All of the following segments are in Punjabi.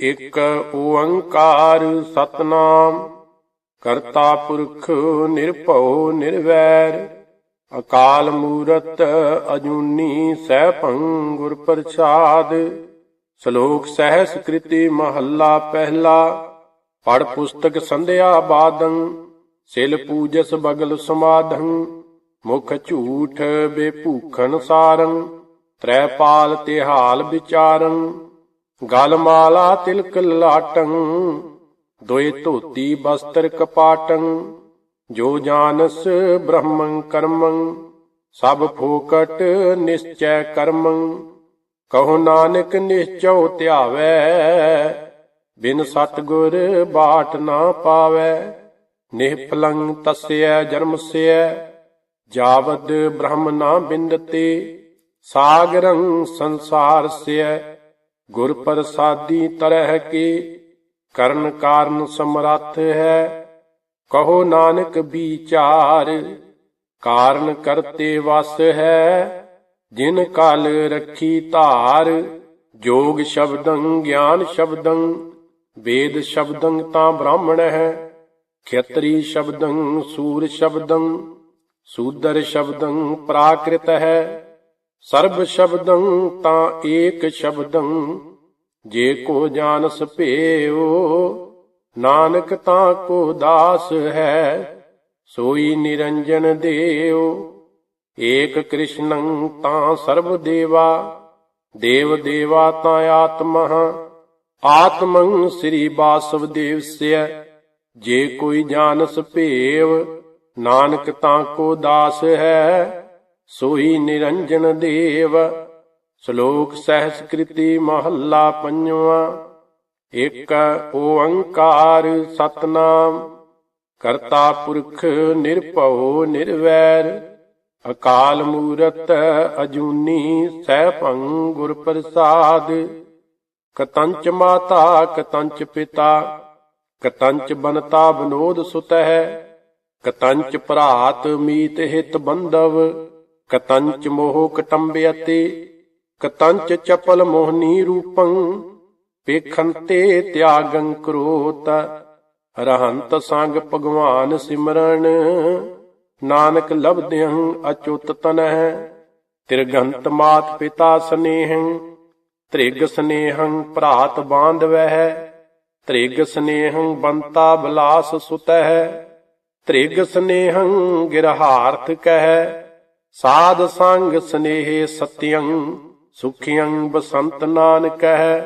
ਇਕ ਓੰਕਾਰ ਸਤਨਾਮ, ਕਰਤਾ ਪੁਰਖ ਨਿਰਭਉ ਨਿਰਵੈਰ, ਅਕਾਲ ਮੂਰਤ ਅਜੂਨੀ ਸੈਭੰ ਗੁਰ ਪ੍ਰਸਾਦ, ਸ਼ਲੋਕ ਸਹਿਸ ਕ੍ਰਿਤੀ ਮਹੱਲਾ ਪਹਿਲਾ ਪੜ ਪੁਸਤਕ ਸੰਧਿਆ ਬਾਦੰ, ਸਿਲ ਪੂਜਸ ਬਗਲ ਸਮਾਧੰ, ਮੁਖ ਝੂਠ ਬੇਭੂਖਨ ਸਾਰੰ ਤ੍ਰੈਪਾਲ ਤਿਹਾਲ ਵਿਚਾਰੰ ਗਲ ਤਿਲਕ ਲਾਟੰ ਦੋਏ ਧੋਤੀ ਬਸਤਰ ਕਪਾਟੰ, ਜੋ ਜਾਣਸ ਬ੍ਰਹਮੰ ਕਰਮੰ, ਸਭ ਫੋਕਟ ਨਿਸ਼ਚੈ ਕਰਮੰ। ਕਹੋ ਨਾਨਕ ਨਿਸ਼ਚਉ ਧਿਆਵੈ, ਬਿਨ ਸਤਗੁਰ ਬਾਟ ਨਾ ਪਾਵੈ। ਨਿਹਪਲੰ ਤਸਯ ਜਨਮਸਯ ਜਾਵਦ ਬ੍ਰਹਮ ਨਾ ਬਿੰਦਤੇ। ਸਾਗਰੰ ਸੰਸਾਰਸਯ ਗੁਰ ਪ੍ਰਸਾਦੀ ਤਰਹਿ ਕੀ, ਕਰਨ ਕਾਰਨ ਸਮਰੱਥ ਹੈ। ਕਹੋ ਨਾਨਕ ਵਿਚਾਰ, ਕਾਰਨ ਕਰਤੇ ਵਸ ਹੈ। ਜਿਨ ਕਾਲ ਰੱਖੀ ਧਾਰ, ਜੋਗ ਸ਼ਬਦੰ ਗਿਆਨ ਸ਼ਬਦੰ, ਵੇਦ ਸ਼ਬਦੰ ਤਾਂ ਬ੍ਰਾਹਮਣ ਹੈ। ਖੇਤਰੀ ਸ਼ਬਦੰ ਸੂਰ ਸ਼ਬਦੰ, ਸੂਦਰ ਸ਼ਬਦੰ ਪ੍ਰਾਕ੍ਰਿਤ ਹੈ। ਸਰਬ ਸ਼ਬਦੰ ਤਾਂ ਏਕ ਸ਼ਬਦੰ, ਜੇ ਕੋ ਜਾਣਸ ਭੇਉ, ਨਾਨਕ ਤਾਂ ਕੋ ਦਾਸ ਹੈ, ਸੋਈ ਨਿਰੰਜਨ ਦੇਵ ਏਕ ਕ੍ਰਿਸ਼ਨੰ ਤਾਂ ਸਰਬ ਦੇਵਾ, ਦੇਵ ਦੇਵਾ ਤਾਂ ਆਤਮਹ ਆਤਮੰ ਸ੍ਰੀ ਬਾਸਵਦੇਵ ਸਿਆ ਜੇ ਕੋਈ ਜਾਣਸ ਭੇਵ ਨਾਨਕ ਤਾਂ ਕੋ ਦਾਸ ਹੈ ਸੋਈ ਨਿਰੰਜਨ ਦੇਵ, ਸ਼ਲੋਕ ਸਹਿਸ ਕ੍ਰਿਤੀ ਮਹੱਲਾ ਪੰਜਵਾ। ਇਕ ਓੰਕਾਰ ਸਤਨਾਮ, ਕਰਤਾ ਪੁਰਖ ਨਿਰਭਉ ਨਿਰਵੈਰ, ਅਕਾਲ ਮੂਰਤ ਅਜੂਨੀ ਸੈਭੰ ਗੁਰ ਪ੍ਰਸਾਦ ਕਤੰਚ ਮਾਤਾ, ਕਤੰਚ ਪਿਤਾ, ਕਤੰਚ ਬਨਤਾ ਬਨੋਦ ਸੁਤਹਿ, ਕਤੰਚ ਭਰਾਤ ਮੀਤ ਹਿਤ ਬੰਧਵ। ਕਤੰਚ ਮੋਹ ਕਟੰਬਿਅਤੇ ਕਤੰਚ ਚਪਲ ਮੋਹਨੀ ਰੂਪੰ ਪੇਖੰਤੇ ਤਿਆਗੰ ਕਰੋਤ, ਰਹੰਤ ਸੰਗ ਭਗਵਾਨ ਸਿਮਰਨ, ਨਾਨਕ ਲਬਦਿਆਂ ਅਚੁੱਤ ਤਨਹਿ, ਤਿਰਗੰਤ ਮਾਤ ਪਿਤਾ ਸਨੇਹੰ, ਤ੍ਰਿਗ ਸਨੇਹੰ ਭਰਾਤ ਬਾਂਧਵਹਿ, ਤ੍ਰਿਗ ਸਨੇਹੰ ਬੰਤਾ ਬਲਾਸ ਸੁਤਹਿ, ਤ੍ਰਿਗ ਸਨੇਹੰ ਗਿਰਹਾਰਥ ਕਹਿ ਸਾਧ ਸੰਗ ਸਨੇਹ ਸਤਿਯੰ ਸੁਖਿਯੰ ਬਸੰਤ ਨਾਨਕਹਿ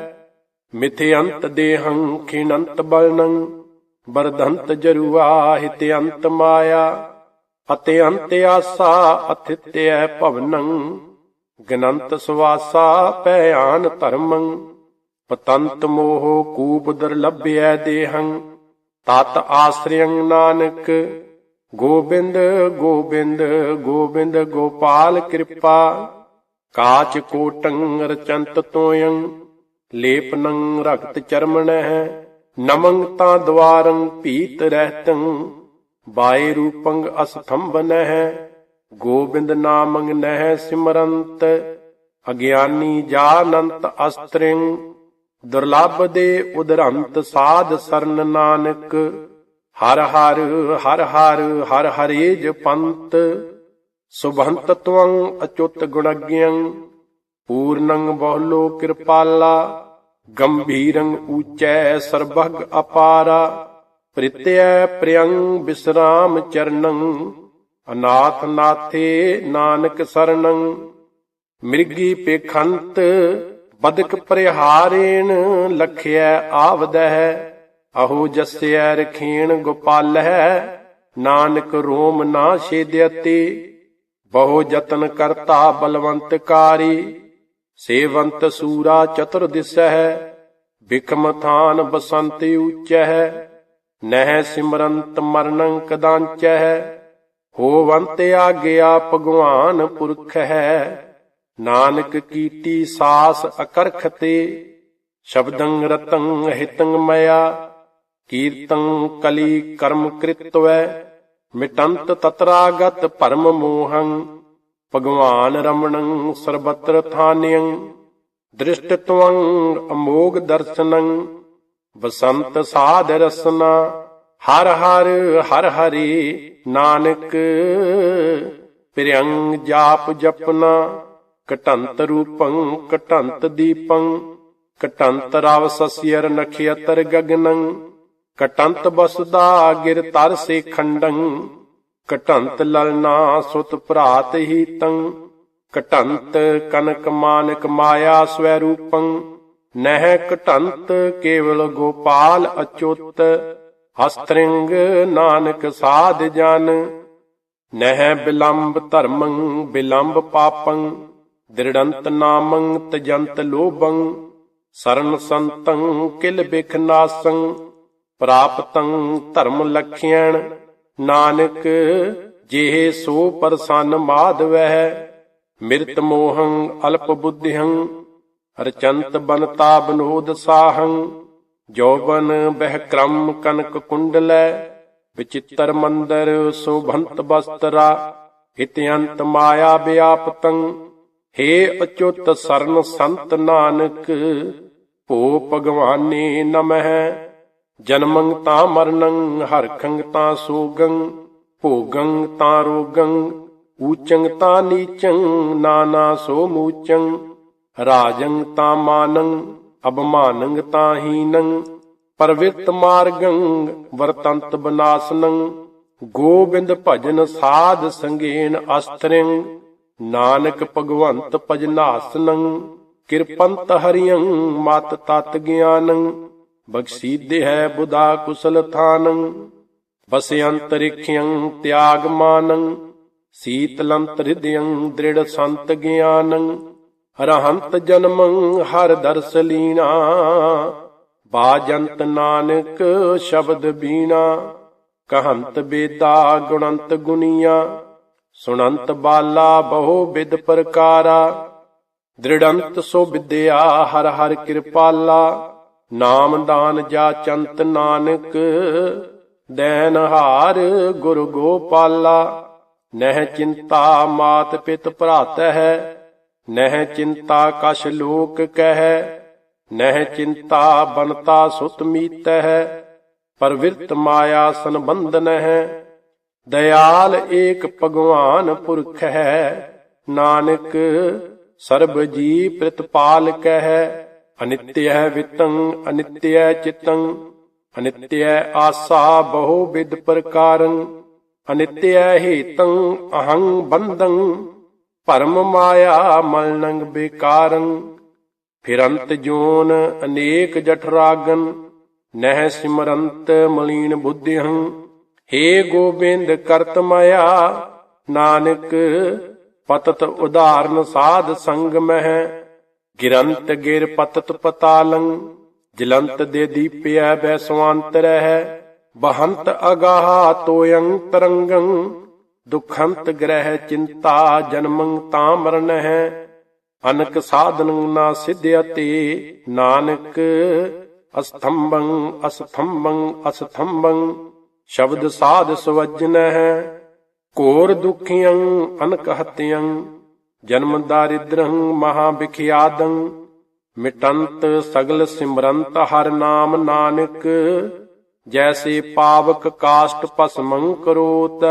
ਮਿਥਿਅੰਤ ਦੇਹੰ ਖਿਣੰਤ ਬਲਨੰ ਬਰਧੰਤ ਜਰੂਆ ਹਿਤਿਅੰਤ ਮਾਇਆ, ਅਤੇ ਆਸਾ ਅਥਿਤਿਐ ਭਵਨੰ, ਗਨੰਤ ਸਵਾਸਾ ਭੈਆਨ ਧਰਮੰ, ਪਤੰਤ ਮੋਹ ਕੂਪ ਦੁਰਲਭਿਐ ਦੇਹੰ, ਤਤ ਆਸਰਿਯੰ ਨਾਨਕ ਗੋਬਿੰਦ ਗੋਬਿੰਦ ਗੋਬਿੰਦ ਗੋਪਾਲ ਕਿਰਪਾ। ਕਾਚ ਕੋਟੰ ਰਚੰਤ ਤੋਯੰ ਲੇਪਨੰ ਰਗਤ ਚਰਮਣਹਿ ਨਮੰ ਤਾਂ ਦਵਾਰੰ ਭੀਤ ਰਹਿਤੰ, ਬਾਏ ਰੂਪੰ ਅਸਥੰਭਨਹਿ ਗੋਬਿੰਦ ਨਾਮੰ ਨਹਿ ਸਿਮਰੰਤ, ਅਗਿਆਨੀ ਜਾਨੰਤ ਅਸਤ੍ਰਿੰ। ਦੁਰਲਭ ਦੇ ਉਦਰੰਤ ਸਾਧ ਸਰਨ ਨਾਨਕ ਹਰ ਹਰ ਹਰ ਹਰ ਹਰ ਹਰੇ ਜਪੰਤ ਸੁਭੰਤ ਤਵੰ ਅਚੁੱਤ ਗੁਣਗਿਯੰ ਪੂਰਨੰ ਬਹੁਲੋ ਕਿਰਪਾਲਾ, ਗੰਭੀਰੰ ਊਚੈ ਸਰਬਗ ਅਪਾਰਾ, ਪ੍ਰਿਤਿਐ ਪ੍ਰਿਯੰ ਬਿਸਰਾਮ ਚਰਨੰ, ਅਨਾਥ ਨਾਥੇ ਨਾਨਕ ਸਰਣੰ ਮਿਰਗੀ ਪੇਖੰਤ, ਬਦਕ ਪਰਿਹਾਰੇਣ, ਲਖਿਐ ਆਵਦਹਿ ਅਹੋ ਜਸਿਐ ਰਖੀਣ ਗੋਪਾਲਹਿ ਨਾਨਕ ਰੋਮ ਨਾ ਛੇਦਿਅਤੇ। ਬਹੁ ਯਤਨ ਕਰਤਾ ਬਲਵੰਤ ਕਾਰੀ ਸੇਵੰਤ ਸੂਰਾ ਚਤੁਰ ਦਿਸਹਿ, ਬਿਕਮ ਥਾਨ ਬਸੰਤ ਊਚਹਿ ਨਹਿ ਸਿਮਰੰਤ ਮਰਨੰ ਕਦਾੰਚਹਿ, ਹੋਵੰਤ ਆਗਿਆ ਭਗਵਾਨ ਪੁਰਖ ਹੈ ਨਾਨਕ ਕੀਟੀ ਸਾਸ ਅਕਰਖ ਤੇ ਸ਼ਬਦੰ ਰਤੰ ਹਿਤੰ ਮਇਆ ਕੀਰਤੰ ਕਲੀ ਕਰਮ ਕ੍ਰਿਤਵੈ, ਮਿਟੰਤ ਤਤਰਾਗਤ ਪਰਮ ਮੋਹੰ, ਭਗਵਾਨ ਰਮਣੰ ਸਰਬਤਰ ਥਾਨਿਯੰ, ਦ੍ਰਿਸ਼ਟ ਤਵੰ ਅਮੋਗ ਦਰਸ਼ਨੰ ਬਸੰਤ ਸਾਧ ਰਸਨਾ, ਹਰ ਹਰ ਹਰ ਹਰੀ ਨਾਨਕ, ਪ੍ਰਿਯੰਗ ਜਾਪ ਜਪਨਾ ਕਟੰਤ ਰੂਪੰ ਕਟੰਤ ਦੀਪੰ ਕਟੰਤ ਰਵ ਸਸਿਅਰ ਨਖਿਅਤਰ ਗਗਨੰ ਕਟੰਤ ਬਸਦਾ ਗਿਰ ਤਰ ਸੇ ਖੰਡੰ, ਕਟੰਤ ਲਲਨਾ ਸੁਤ ਭਰਾਤ ਹੀ ਤੰ, ਕਟੰਤ ਕਨਕ ਮਾਨਕ ਮਾਇਆ ਸਵੈ ਰੂਪੰ, ਨਹਿ ਕਟੰਤ ਕੇਵਲ ਗੋਪਾਲ ਅਚੁੱਤ ਹਸਤ੍ਰਿੰਗ ਨਾਨਕ ਸਾਧ ਜਨ, ਨਹਿ ਬਿਲੰਬ ਧਰਮੰ ਬਿਲੰਬ ਪਾਪੰ, ਦ੍ਰਿੜੰਤ ਨਾਮੰ ਤਜੰਤ ਲੋਭੰ, ਸਰਨ ਸੰਤੰ ਕਿਲ ਬਿਖ ਨਾਸੰ ਪ੍ਰਾਪਤੰ ਧਰਮ ਲਖਿਆਣ ਨਾਨਕ, ਜਿਹੇ ਸੋ ਪਰਸਨ ਮਾਧਵਹਿ ਮਿਰਤ ਮੋਹੰ ਅਲਪ ਬੁੱਧਿਹੰ ਰਚੰਤ ਬਨਤਾ ਬਨੋਦ ਸਾਹੰ। ਜੋਬਨ ਬਹਿ ਕ੍ਰਮ ਕਨਕ ਕੁੰਡਲੈ, ਵਿਚਿਤਰ ਮੰਦਰ ਸੋਭੰਤ ਬਸਤਰਾ। ਹਿਤਯੰਤ ਮਾਇਆ ਵਿਆਪਤੰ ਹੇ ਅਚੁੱਤ ਸਰਨ ਸੰਤ ਨਾਨਕ, ਭੋ ਭਗਵਾਨੇ ਨਮਹਿ। ਜਨਮੰ ਤਾਂ ਮਰਨੰ ਹਰਖੰ ਤਾਂ ਸੋਗੰ, ਭੋਗੰ ਤਾਂ ਰੋਗੰ, ਊਚੰ ਤਾਂ ਨੀਚੰ, ਨਾਨਾ ਸੋ ਮੂਚੰ, ਰਾਜੰ ਤਾਂ ਮਾਨੰ ਅਬਮਾਨੰ ਤਾਂ ਹੀਨੰ ਪਰਵਿਰਤ ਮਾਰਗੰ, ਵਰਤੰਤ ਬਨਾਸਨੰ, ਗੋਬਿੰਦ ਭਜਨ ਸਾਧ ਸੰਗੇਨ ਅਸਤਰਿੰ, ਨਾਨਕ ਭਗਵੰਤ ਭਜਨਾਸਨੰ, ਕਿਰਪੰਤ ਹਰਿਯੰ ਮਤ ਤਤ ਗਿਆਨੰ ਬਖਸ਼ੀਦੇ ਹੈ ਬੁਧਾ ਕੁਸਲ ਥਾਨੰ ਬਸਿਅੰਤਰਿਖਯੰ ਤਿਆਗ ਮਾਨੰ ਸੀਤਲੰਤ ਹਿਰਦਯੰ ਦ੍ਰਿੜ ਸੰਤ ਗਿਆਨੰ, ਹਰਹੰਤ ਜਨਮੰ ਹਰ ਦਰਸ ਲੀਨਾ, ਬਾਜੰਤ ਨਾਨਕ ਸ਼ਬਦ ਬੀਣਾ ਕਹੰਤ ਬੇਦਾ ਗੁਣੰਤ ਗੁਨੀਆ, ਸੁਣੰਤ ਬਾਲਾ ਬਹੁ ਵਿਦ ਪ੍ਰਕਾਰਾ, ਦ੍ਰਿੜੰਤ ਸੋ ਵਿਦਿਆ ਹਰ ਹਰ ਕਿਰਪਾਲਾ ਨਾਮ ਦਾਨ ਜਾ ਚੰਤ ਨਾਨਕ, ਦੈਨ ਹਾਰ ਗੁਰ ਗੋਪਾਲਾ। ਨਹਿ ਚਿੰਤਾ ਮਾਤ ਪਿਤ ਭਰਾਤ ਹੈ ਨਹਿ ਚਿੰਤਾ ਕਛ ਲੋਕ ਕਹਿ। ਨਹਿ ਚਿੰਤਾ ਬਨਤਾ ਸੁਤ ਮੀਤ ਹੈ ਪਰਵਿਰਤ ਮਾਇਆ ਸੰਬੰਧਨ ਹੈ ਦਇਆਲ ਏਕ ਭਗਵਾਨ ਪੁਰਖ ਹੈ ਨਾਨਕ ਸਰਬ ਜੀ ਪ੍ਰਤਪਾਲ ਕਹਿ। ਅਨਿਤਯ ਵਿਤੰ, ਅਨਿਤਯ ਚਿਤੰ, ਅਨਿਤਯ ਆਸਾ ਬਹੁ ਵਿਦ ਪ੍ਰਕਾਰੰ, ਅਨਿਤਯ ਹੇਤੰ, ਅਹੰ ਬੰਦੰ ਭਰਮ ਮਾਇਆ ਮਲਨੰਗ ਬੇਕਾਰੰ, ਫਿਰੰਤ ਜੋਨ ਅਨੇਕ ਜਠਰਾਗਨ ਨਹਿ ਸਿਮਰੰਤ ਮਲੀਨ ਬੁੱਧਿਹੰ ਹੇ ਗੋਬਿੰਦ ਕਰਤ ਮਾਇਆ, ਨਾਨਕ ਪਤਤ ਉਦਾਹਰਨ ਸਾਧ ਸੰਗ ਮਹਿ ਗਿਰੰਤ ਗਿਰ ਪਤਤ ਪਤਾਲੰ ਜਲੰਤ ਦੇ ਦੀਪਿਆ ਬੈਸਵਾੰਤਰ ਹੈ, ਬਹੰਤ ਅਗਾਹ ਤੋਯੰ ਤਰੰਗੰ, ਦੁਖੰਤ ਗ੍ਰਹਿ ਚਿੰਤਾ ਜਨਮੰ ਤਾਂ ਮਰਨ ਹੈ, ਅਨਕ ਸਾਧਨ ਨਾ ਸਿਧਿਅਤੇ ਨਾਨਕ ਅਸਥੰਭੰ ਅਸਥੰਭੰ ਅਸਥੰਭੰ, ਸ਼ਬਦ ਸਾਧ ਸਵਜਨ ਹੈ, ਕੋਰ ਦੁਖੀਆਂ ਅਨਕ ਹਤਿਯੰ ਜਨਮ ਦਾਰਿਦ੍ਰੰ ਮਹਾ ਵਿਖਿਆਦੰ ਮਿਟੰਤ ਸਗਲ ਸਿਮਰੰਤ ਹਰ ਨਾਮ ਨਾਨਕ, ਜੈਸੇ ਪਾਵਕ ਕਾਸ਼ਟ ਭਸਮੰ ਕਰੋਤ,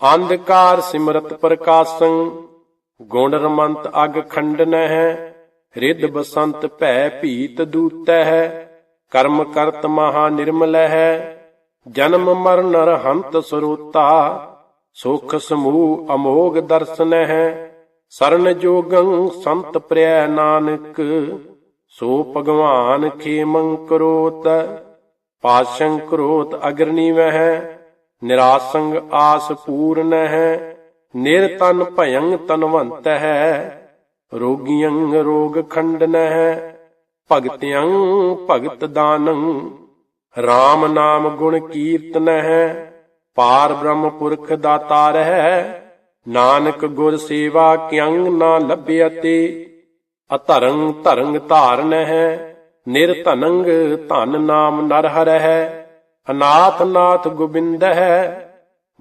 ਅੰਧਕਾਰ ਸਿਮਰਤ ਪ੍ਰਕਾਸ਼ੰ, ਗੁਣ ਰਮੰਤ ਅਗ ਖੰਡਨ ਹੈ ਰਿੱਧ ਬਸੰਤ ਭੈ ਭੀਤ ਦੂਤੈ ਹੈ ਕਰਮ ਕਰਤ ਮਹਾ ਨਿਰਮਲ ਹੈ ਜਨਮ ਮਰਨ ਰਹੰਤ ਸਰੋਤਾ, ਸੁਖ ਸਮੂਹ ਅਮੋਗ ਦਰਸ਼ਨ ਹੈ ਸਰਨ ਜੋਗੰ ਸੰਤ ਪ੍ਰਿਆ ਨਾਨਕ, ਸੋ ਭਗਵਾਨ ਖੇਮੰ ਕਰੋਤ, ਪਾਸ਼ੰ ਕਰੋਤ ਅਗਰਨੀ ਵਹਿ ਨਿਰਾਸੰਗ ਆਸ ਪੂਰਨ ਹੈ ਨਿਰਤਨ ਭਯੰ ਤਨਵੰਤ ਹੈ ਰੋਗੀਆਂ ਰੋਗ ਖੰਡਨ ਹੈ ਭਗਤਿਆਂ ਭਗਤ ਦਾਨੰ RAM ਨਾਮ ਗੁਣ ਕੀਰਤਨ ਹੈ, ਪਾਰ ਬ੍ਰਹਮ ਪੁਰਖ ਦਾਤਾਰ ਹੈ ਨਾਨਕ ਗੁਰ ਸੇਵਾ ਕਿੰ ਨਾ ਲੱਭਿਅਤੇ ਅਧਰੰ ਧਰੰਗ ਧਾਰਨ ਹੈ ਨਿਰਧਨੰਗ ਧਨ ਨਾਮ ਨਰ ਹਰ ਹੈ ਅਨਾਥ ਨਾਥ ਗੋਬਿੰਦ ਹੈ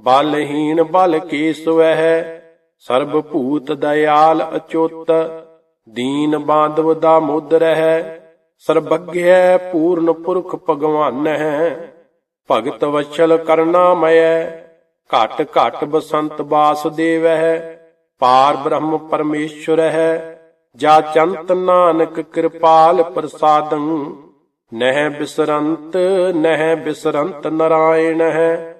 ਬਲਹੀਨ ਬਲ ਕੇਸਵ ਹੈ ਸਰਬ ਭੂਤ ਦਇਆਲ ਅਚੁੱਤ, ਦੀਨ ਬਾਂਧਵ ਦਾ ਮੁਦਰ ਹੈ ਸਰਬੱਗਿਆ ਪੂਰਨ ਪੁਰਖ ਭਗਵਾਨ ਹੈ, ਭਗਤ ਵਛਲ ਕਰਨਾਮਯ ਘਟ ਘਟ ਬਸੰਤ ਬਾਸੁਦੇਵ ਹੈ ਪਾਰ ਬ੍ਰਹਮ ਪਰਮੇਸ਼ਵਰ ਹੈ ਜਾ ਚੰਤ ਨਾਨਕ ਕਿਰਪਾਲ ਪ੍ਰਸਾਦੰ, ਨਹਿ ਬਿਸਰੰਤ ਨਹਿ ਬਿਸਰੰਤ ਨਰਾਇਣ ਹੈ